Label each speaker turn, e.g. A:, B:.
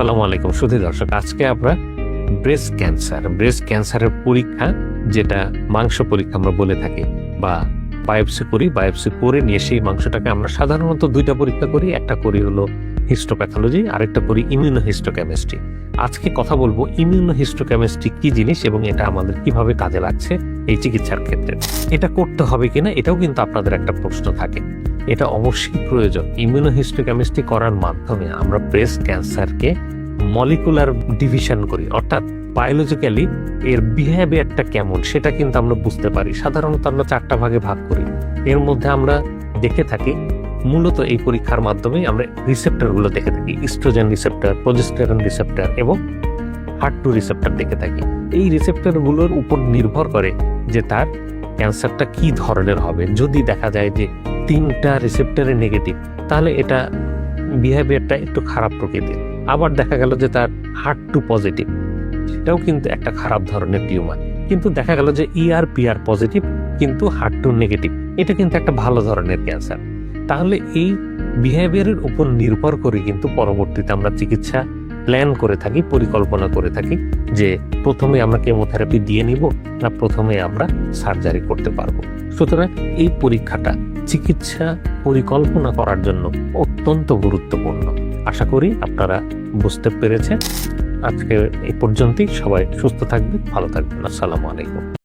A: আসসালামু আলাইকুম। সুধী দর্শক, আজকে আমরা ব্রেস্ট ক্যান্সার ব্রেস্ট ক্যান্সারের পরীক্ষা, যেটা মাংস পরীক্ষা আমরা বলে থাকি, বা বায়োপসি করি বায়োপসি করে নিয়ে সেই মাংসটাকে আমরা সাধারণত দুইটা পরীক্ষা করি, একটা করি হলো হিস্টোপ্যাথোলজি আরেকটা করি ইমিউনো হিস্টোকেমিস্ট্রি আজকে কথা বলব ইমিউনো হিস্টোকেমিস্ট্রি কি জিনিস এবং এটা আমাদের কীভাবে কাজে লাগছে এই চিকিৎসার ক্ষেত্রে। এটা করতে হবে কিনা, এটাও কিন্তু আপনাদের একটা প্রশ্ন থাকে। এটা অবশ্যই প্রয়োজন। ইমিউনোহিস্টোকেমিস্ট্রি করার মাধ্যমে আমরা ব্রেস্ট ক্যান্সারকে মলিকুলার ডিভিশন করি। অর্থাৎ বায়োলজিক্যালি এর বিহেভিয়ারটা কেমন, সেটা কিন্তু আমরা বুঝতে পারি। সাধারণত আমরা চারটা ভাগে ভাগ করি। এর মধ্যে আমরা দেখে থাকি, মূলত এই পরীক্ষার মাধ্যমে আমরা রিসেপ্টরগুলো দেখে থাকি। ইস্ট্রোজেন রিসেপ্টর প্রজেস্টেরন রিসেপ্টর এবং হার্ট টু রিসেপ্টর দেখে থাকি। এই রিসেপ্টরগুলোর উপর নির্ভর করে যে তার ক্যান্সারটা কি ধরনের হবে? যদি দেখা যায় যে তিনটা রিসেপ্টরে নেগেটিভ তাহলে এটা বিহেভিয়ারটা একটু খারাপ প্রকৃতির। আবার দেখা গেল যে তার হার্ট টু পজিটিভ সেটাও কিন্তু একটা খারাপ ধরনের টিউমার কিন্তু দেখা গেল যে ইআর পিআর পজিটিভ কিন্তু হার্ট টু নেগেটিভ এটা কিন্তু একটা ভালো ধরনের ক্যান্সার। তাহলে এই বিহেভিয়ারের উপর নির্ভর করে কিন্তু পরবর্তীতে আমরা চিকিৎসা প্ল্যান করে থাকি, পরিকল্পনা করে থাকি যে প্রথমে আমরা কেমোথেরাপি দিয়ে নিব না প্রথমে আমরা সার্জারি করতে পারব। সুতরাং এই পরীক্ষাটা চিকিৎসা পরিকল্পনা করার জন্য অত্যন্ত গুরুত্বপূর্ণ। আশা করি আপনারা বুঝতে পেরেছেন। আজকে এই পর্যন্তই। সবাই সুস্থ থাকবেন, ভালো থাকবেন। আসসালামু আলাইকুম।